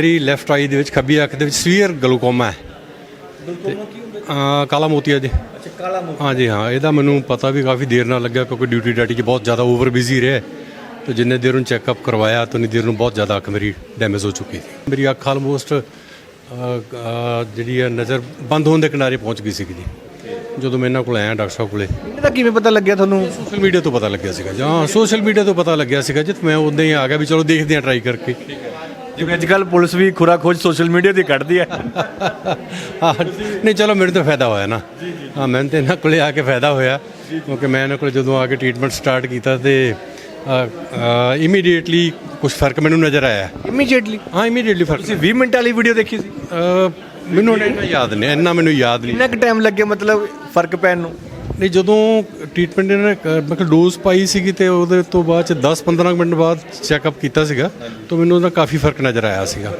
ਮੇਰੀ ਲੈਫਟ ਆਈ ਦੇ ਵਿੱਚ ਖੱਬੀ ਅੱਖ ਦੇ ਵਿੱਚ ਸਵੀਅਰ ਗਲੂਕੋਮਾ ਹੈ। ਅਹ ਕਾਲਾ ਮੋਤੀਆ ਜੀ। ਅੱਛਾ ਕਾਲਾ ਮੂੰਹ ਹਾਂਜੀ ਹਾਂ ਇਹਦਾ ਮੈਨੂੰ ਪਤਾ ਵੀ ਕਾਫੀ ਦੇਰ ਨਾਲ ਲੱਗਿਆ ਕਿਉਂਕਿ ਡਿਊਟੀ ਡਾਟੀ 'ਚ ਬਹੁਤ ਜ਼ਿਆਦਾ ਓਵਰ ਬਿਜ਼ੀ ਰਿਹਾ। ਤੇ ਜਿੰਨੇ ਦੇਰ ਨੂੰ ਚੈੱਕਅਪ ਕਰਵਾਇਆ ਤਾਂ ਉਨੀ ਦੇਰ ਨੂੰ ਬਹੁਤ ਜ਼ਿਆਦਾ ਅੱਖ ਮੇਰੀ ਡੈਮੇਜ ਹੋ ਚੁੱਕੀ ਸੀ। ਮੇਰੀ ਅੱਖ ਆਲਮੋਸਟ ਜਿਹੜੀ ਹੈ ਨਜ਼ਰ ਬੰਦ ਹੋਣ ਦੇ ਕਿਨਾਰੇ ਪਹੁੰਚ ਗਈ ਸੀਗੀ ਜੀ। ਜਦੋਂ ਮੈਂ ਇਹਨਾਂ ਕੋਲ ਆਇਆ ਡਾਕਟਰ ਸਾਹਿਬ ਕੋਲੇ। ਇਹਦਾ ਕਿਵੇਂ ਪਤਾ ਲੱਗਿਆ ਤੁਹਾਨੂੰ? ਸੋਸ਼ਲ ਮੀਡੀਆ ਤੋਂ ਪਤਾ ਲੱਗਿਆ ਸੀਗਾ ਜੀ। ਹਾਂ ਸੋਸ਼ਲ ਮੀਡੀਆ ਤੋਂ ਪਤਾ ਲੱਗਿਆ ਸੀਗਾ ਜੀ ਤੇ ਮੈਂ ਉਦੋਂ ਹੀ ਆ ਗਿਆ ਵੀ ਚਲੋ ਦੇਖਦੇ ਹਾਂ ਟਰਾਈ ਕਰਕੇ। ਜਿਵੇਂ ਅੱਜ ਕੱਲ ਪੁਲਿਸ ਵੀ ਖੁਰਾ ਖੋਜ ਸੋਸ਼ਲ ਮੀਡੀਆ ਤੇ ਕੱਢਦੀ ਹੈ। ਹਾਂ ਨਹੀਂ ਚਲੋ ਮੈਨੂੰ ਤਾਂ ਫਾਇਦਾ ਹੋਇਆ ਨਾ। ਹਾਂ ਮੈਨੂੰ ਤੇ ਇਹਨਾਂ ਕੋਲੇ ਆ ਕੇ ਫਾਇਦਾ ਹੋਇਆ ਕਿਉਂਕਿ ਮੈਂ ਇਹਨਾਂ ਕੋਲ ਜਦੋਂ ਆ ਕੇ ਟ੍ਰੀਟਮੈਂਟ ਸਟਾਰਟ ਕੀਤਾ ਤੇ ਇਮੀਡੀਏਟਲੀ ਕੁਝ ਫ਼ਰਕ ਮੈਨੂੰ ਨਜ਼ਰ ਆਇਆ। ਇਮੀਡੀਏਟਲੀ ਹਾਂ ਇਮੀਡੀਏਟਲੀ ਫ਼ਰਕ ਤੁਸੀਂ 20 ਮਿੰਟ ਵਾਲੀ ਵੀਡੀਓ ਦੇਖੀ ਸੀ? ਅਹ, ਮੈਨੂੰ ਇੰਨਾ ਯਾਦ ਨਹੀਂ ਇੰਨਾ ਮੈਨੂੰ ਯਾਦ ਨਹੀਂ। ਕਿੰਨਾ ਕੁ ਟਾਈਮ ਲੱਗਿਆ ਮਤਲਬ ਫ਼ਰਕ ਪੈਣ ਨੂੰ? ਨਹੀਂ ਜਦੋਂ ਟ੍ਰੀਟਮੈਂਟ ਇਹਨਾਂ ਨੇ ਕ- ਮਤਲਬ ਡੋਜ਼ ਪਾਈ ਸੀਗੀ ਤੇ ਉਹਦੇ ਤੋਂ ਬਾਅਦ ਚ 10-15 ਮਿੰਟ ਬਾਅਦ ਚੈੱਕਅਪ ਕੀਤਾ ਸੀਗਾ ਤਾਂ ਮੈਨੂੰ ਉਹਦਾ ਕਾਫੀ ਫ਼ਰਕ ਨਜ਼ਰ ਆਇਆ ਸੀਗਾ।